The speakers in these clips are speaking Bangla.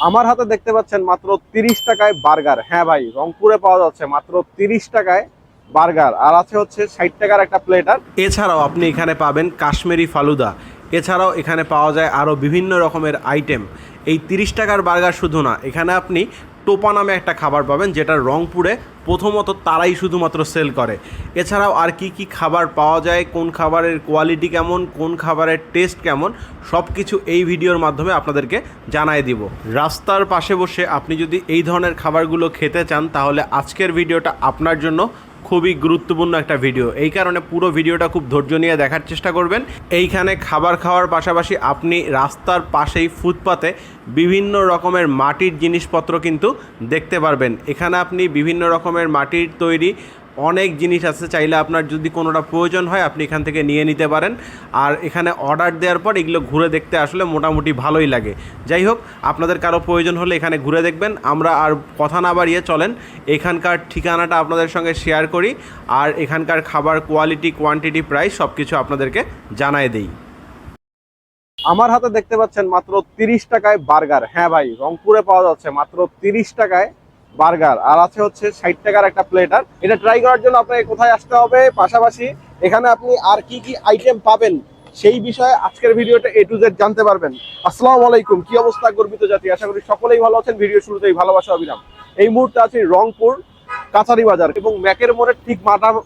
আমার হাতে দেখতে পাচ্ছেন মাত্র তিরিশ টাকায় বার্গার। হ্যাঁ ভাই, রংপুরে পাওয়া যাচ্ছে মাত্র তিরিশ টাকায় বার্গার। আর আছে হচ্ছে ষাট টাকার একটা প্লেটার এছাড়াও আপনি এখানে পাবেন কাশ্মীরি ফালুদা। এছাড়াও এখানে পাওয়া যায় আরও বিভিন্ন রকমের আইটেম এই তিরিশ টাকার বার্গার শুধু না, এখানে আপনি টোপা নামে একটা খাবার পাবেন, যেটা রংপুরে প্রথমত তারাই শুধুমাত্র সেল করে। এছাড়াও আর কি কি খাবার পাওয়া যায়, কোন খাবারের কোয়ালিটি কেমন, কোন খাবারের টেস্ট কেমন সব কিছু এই ভিডিওর মাধ্যমে আপনাদেরকে জানাই দিব। রাস্তার পাশে বসে আপনি যদি এই ধরনের খাবারগুলো খেতে চান, তাহলে আজকের ভিডিওটা আপনার জন্য খুবই গুরুত্বপূর্ণ একটা ভিডিও। এই কারণে পুরো ভিডিওটা খুব ধৈর্য নিয়ে দেখার চেষ্টা করবেন। এইখানে খাবার খাওয়ার পাশাপাশি আপনি রাস্তার পাশেই ফুটপাতে বিভিন্ন রকমের মাটির জিনিসপত্র কিন্তু দেখতে পারবেন। এখানে আপনি বিভিন্ন রকমের মাটির তৈরি অনেক জিনিস আছে, চাইলে আপনার যদি কোনোটা প্রয়োজন হয় আপনি এখান থেকে নিয়ে নিতে পারেন। আর এখানে অর্ডার দেওয়ার পর এগুলো ঘুরে দেখতে আসলে মোটামুটি ভালোই লাগে। যাই হোক, আপনাদের কারও প্রয়োজন হলে এখানে ঘুরে দেখবেন। আমরা আর কথা না বাড়িয়ে চলেন। এখানকার ঠিকানাটা আপনাদের সঙ্গে শেয়ার করি। আর এখানকার খাবার কোয়ালিটি কোয়ান্টিটি প্রাইস সব কিছু আপনাদেরকে জানাই দেই। আমার হাতে দেখতে পাচ্ছেন মাত্র তিরিশ টাকায় বার্গার। হ্যাঁ ভাই, রংপুরে পাওয়া যাচ্ছে মাত্র তিরিশ টাকায় বার্গার। আর আছে হচ্ছে ষাট টাকার একটা প্লেটার এটা ট্রাই করার জন্য আপনাকে কোথায় আসতে হবে? পাশাপাশি এখানে আপনি আর কি কি আইটেম পাবেন সেই বিষয়ে আজকের ভিডিওটা এ টু জেড জানতে পারবেন। আসসালামু আলাইকুম। কি অবস্থা গর্বিত জাতি? আশা করি সকলেই ভালো আছেন। ভিডিও শুরুতেই ভালোবাসা অবিরাম এই মুহূর্তে আছি রংপুর কাছারি বাজার এবং ম্যাকের মোড়ের ঠিক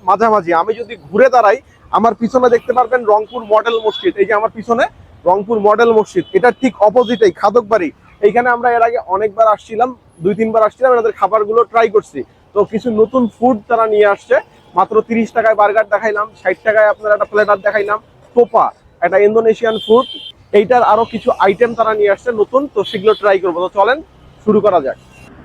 মাঝামাঝি। আমি যদি ঘুরে দাঁড়াই, আমার পিছনে দেখতে পারবেন রংপুর মডেল মসজিদ। এই যে আমার পিছনে রংপুর মডেল মসজিদ। এটা ঠিক অপোজিটেই খাদক বাড়ি। এইখানে আমরা এর আগে অনেকবার আসছিলাম, দুই তিনবার আসছিলাম, এনাদের খাবারগুলো ট্রাই করছি। তো কিছু নতুন ফুড তারা নিয়ে আসছে, মাত্র তিরিশ টাকায় বার্গার দেখাইলাম, ষাট টাকায় আপনার একটা প্লেটার দেখাইলাম, টোপা একটা ইন্দোনেশিয়ান ফুড এইটার আরও কিছু আইটেম তারা নিয়ে আসছে নতুন, তো সেগুলো ট্রাই করব। তো চলেন, শুরু করা যাক।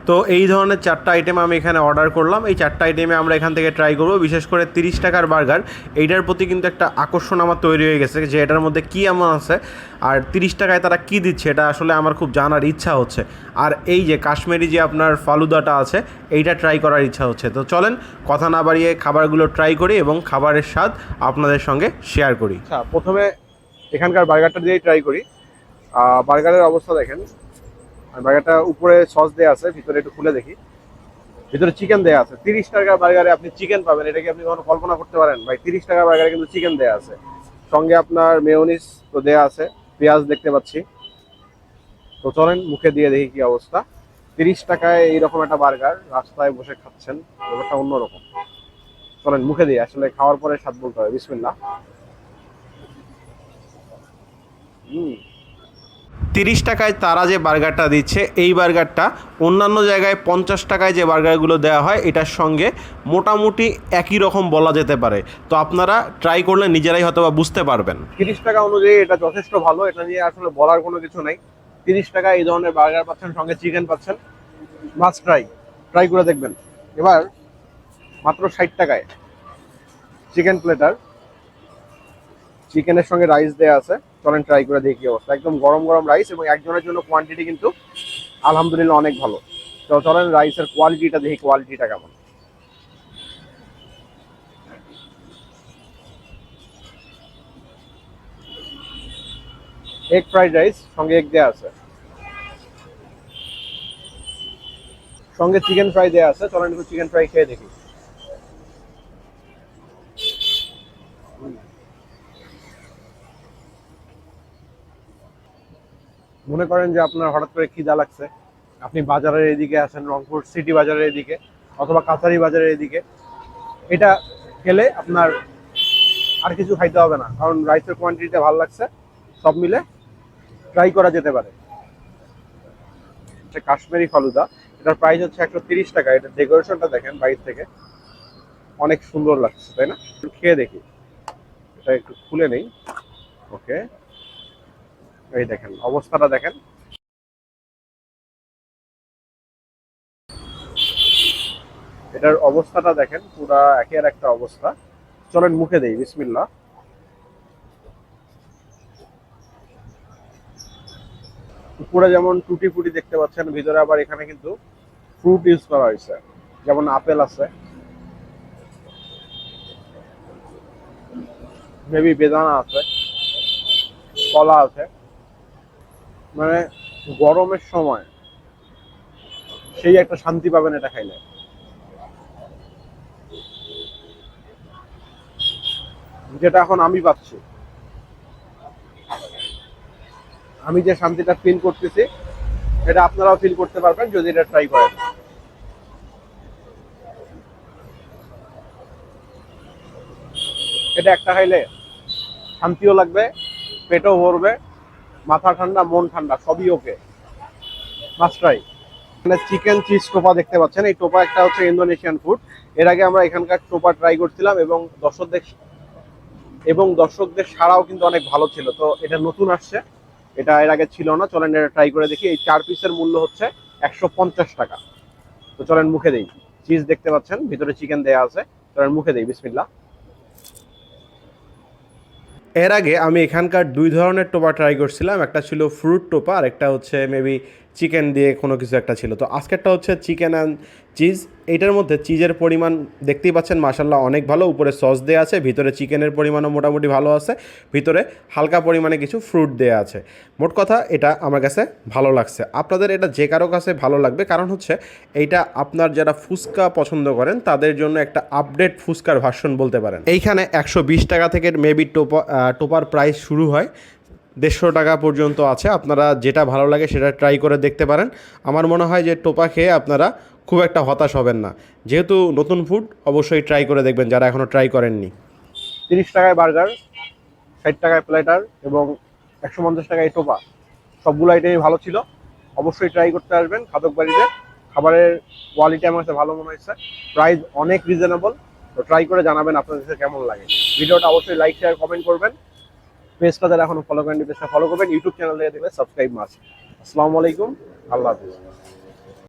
তো এই ধরনের চারটা আইটেম আমি এখানে অর্ডার করলাম। এই চারটা আইটেমে আমরা এখান থেকে ট্রাই করব। বিশেষ করে তিরিশ টাকার বার্গার এইটার প্রতি কিন্তু একটা আকর্ষণ আমার তৈরি হয়ে গেছে যে এটার মধ্যে কী এমন আছে আর তিরিশ টাকায় তারা কী দিচ্ছে এটা আসলে আমার খুব জানার ইচ্ছা হচ্ছে। আর এই যে কাশ্মীরি যে আপনার ফালুদাটা আছে, এইটা ট্রাই করার ইচ্ছা হচ্ছে। তো চলেন, কথা না বাড়িয়ে খাবারগুলো ট্রাই করি এবং খাবারের স্বাদ আপনাদের সঙ্গে শেয়ার করি। আচ্ছা প্রথমে এখানকার বার্গারটা দিয়েই ট্রাই করি। বার্গারের অবস্থা দেখেন। বার্গারটা উপরে সস দেওয়া আছে, ভিতরে একটু খুলে দেখি। ভিতরে চিকেন দেওয়া আছে। তিরিশ টাকার বার্গারে আপনি চিকেন পাবেন, এটা কি আপনি কখনো কল্পনা করতে পারেন? ভাই, তিরিশ টাকার বার্গারে কিন্তু চিকেন দেওয়া আছে। সঙ্গে আপনার মেয়নিস তো দেওয়া আছে, পেঁয়াজ দেখতে পাচ্ছি। তো চলেন, মুখে দিয়ে দেখি কি অবস্থা। তিরিশ টাকায় এইরকম একটা বার্গার, রাস্তায় বসে খাচ্ছেন, ব্যাপারটা অন্যরকম। চলেন, মুখে দিয়ে, আসলে খাওয়ার পরে স্বাদ বলতে হবে বিসমিল্লা হুম। তিরিশ টাকায় তারা যে বার্গারটা দিচ্ছে, এই বার্গারটা অন্যান্য জায়গায় পঞ্চাশ টাকায় যে বার্গারগুলো দেওয়া হয়, এটার সঙ্গে মোটামুটি একই রকম বলা যেতে পারে। তো আপনারা ট্রাই করলে নিজেরাই হয়তো বা বুঝতে পারবেন। তিরিশ টাকা অনুযায়ী এটা যথেষ্ট ভালো, এটা নিয়ে আসলে বলার কোনো কিছু নাই। তিরিশ টাকা এই ধরনের বার্গার পাচ্ছেন, সঙ্গে চিকেন পাচ্ছেন। মাছ ট্রাই ট্রাই করে দেখবেন। এবার মাত্র ষাট টাকায় চিকেন প্লেটার চিকেনের সঙ্গে রাইস দেওয়া আছে। চলেন ট্রাই করে দেখি অবস্থা। একদম গরম গরম রাইস এবং একজনের জন্য কোয়ান্টিটি কিন্তু আলহামদুলিল্লাহ অনেক ভালো। তো চলেন রাইসের কোয়ালিটিটা দেখি কোয়ালিটিটা কেমন। এগ ফ্রাইড রাইস সঙ্গে এগ দেওয়া আছে। সঙ্গে চিকেন ফ্রাই দেওয়া আছে। চলেন একটু চিকেন ফ্রাই খেয়ে দেখি। মনে করেন যে আপনার হঠাৎ করে খিদা লাগছে, আপনি বাজারের এদিকে আছেন রংপুর সিটি বাজারের এদিকে অথবা কাছারি বাজারের এদিকে, এটা খেলে আপনার আর কিছু খাইতে হবে না। কারণ রাইসের কোয়ান্টিটিটা ভালো লাগছে, সব মিলে ট্রাই করা যেতে পারে। এটা কাশ্মীরি ফালুদা, এটার প্রাইস হচ্ছে একশো তিরিশ টাকা। এটা ডেকোরেশনটা দেখেন বাইরে থেকে, অনেক সুন্দর লাগছে, তাই না? খেয়ে দেখি। এটা একটু খুলে নেই। ওকে এই দেখেন, অবস্থাটা দেখেন। এটার অবস্থাটা দেখেন, পুরা একের একটা অবস্থা। চলেন মুখে দেই, বিসমিল্লাহ। উপরে যেমন টুটি ফুটি দেখতে পাচ্ছেন, ভিতরে আবার এখানে কিন্তু ফ্রুট ইউজ করা হয়েছে। যেমন আপেল আছে। মেবি বেদানা আছে। কলা আছে। মানে গরমের সময় সেই একটা শান্তি পাবেন এটা খাইলে। যেটা এখন আমি পাচ্ছি। আমি যে শান্তিটা ফিল করতেছি, এটা আপনারাও ফিল করতে পারবেন যদি এটা ট্রাই করেন। এটা একটা খাইলে শান্তিও লাগবে, পেটও ভরবে। মাথা ঠান্ডা, মন ঠান্ডা, সবই ওকে মাস্ট ট্রাই এখানে চিকেন চিজ টোপা দেখতে পাচ্ছেন। এই টোপা একটা হচ্ছে ইন্দোনেশিয়ান ফুড এর আগে আমরা এখানকার টোপা ট্রাই করছিলাম এবং দর্শকদের এবং দর্শকদের সারাও কিন্তু অনেক ভালো ছিল। তো এটা নতুন আসছে। এটা এর আগে ছিল না। চলেন এটা ট্রাই করে দেখি। এই চার পিসের মূল্য হচ্ছে একশো পঞ্চাশ টাকা। তো চলেন মুখে দেই। চিজ দেখতে পাচ্ছেন। ভিতরে চিকেন দেয়া আছে। চলেন মুখে দেই। বিসমিল্লা এর আগে আমি এখানকার দুই ধরনের টোপা ট্রাই করছিলাম, একটা ছিল ফ্রুট টোপা আর একটা হচ্ছে মেবি চিকেন দিয়ে কোনো কিছু একটা ছিল। তো আজকেরটা হচ্ছে চিকেন অ্যান্ড চিজ এইটার মধ্যে চিজের পরিমাণ দেখতেই পাচ্ছেন মাসাল্লাহ অনেক ভালো। উপরে সস দেওয়া আছে, ভিতরে চিকেনের পরিমাণও মোটামুটি ভালো আছে, ভিতরে হালকা পরিমাণে কিছু ফ্রুট দেওয়া আছে। মোট কথা, এটা আমার কাছে ভালো লাগছে। আপনাদের এটা যে কারও কাছে ভালো লাগবে, কারণ হচ্ছে এইটা আপনার যারা ফুচকা পছন্দ করেন, তাদের জন্য একটা আপডেট ফুচকার ভার্সন বলতে পারেন। এইখানে একশো বিশ টাকা থেকে মেবি টোপা টোপার প্রাইস শুরু হয়। দেড়শো টাকা পর্যন্ত আছে, আপনারা যেটা ভালো লাগে সেটা ট্রাই করে দেখতে পারেন। আমার মনে হয় যে টোপা খেয়ে আপনারা খুব একটা হতাশ হবেন না। যেহেতু নতুন ফুড অবশ্যই ট্রাই করে দেখবেন, যারা এখনও ট্রাই করেননি। তিরিশ টাকায় বার্গার ষাট টাকায় প্লেটার এবং একশো পঞ্চাশ টাকায় টোপা। সবগুলো আইটেমই ভালো ছিল। অবশ্যই ট্রাই করতে আসবেন খাদক বাড়িতে। খাবারের কোয়ালিটি আমার কাছে ভালো মনে হয়েছে। প্রাইস অনেক রিজনেবল তো ট্রাই করে জানাবেন আপনাদের কাছে কেমন লাগে। ভিডিওটা অবশ্যই লাইক শেয়ার কমেন্ট করবেন। পেজটা যারা এখনও ফলো করেন পেজটা ফলো করবেন। ইউটিউব চ্যানেল থেকে দেখলে সাবস্ক্রাইব মাস আসসালামু আলাইকুম। আল্লাহ হাফিজ।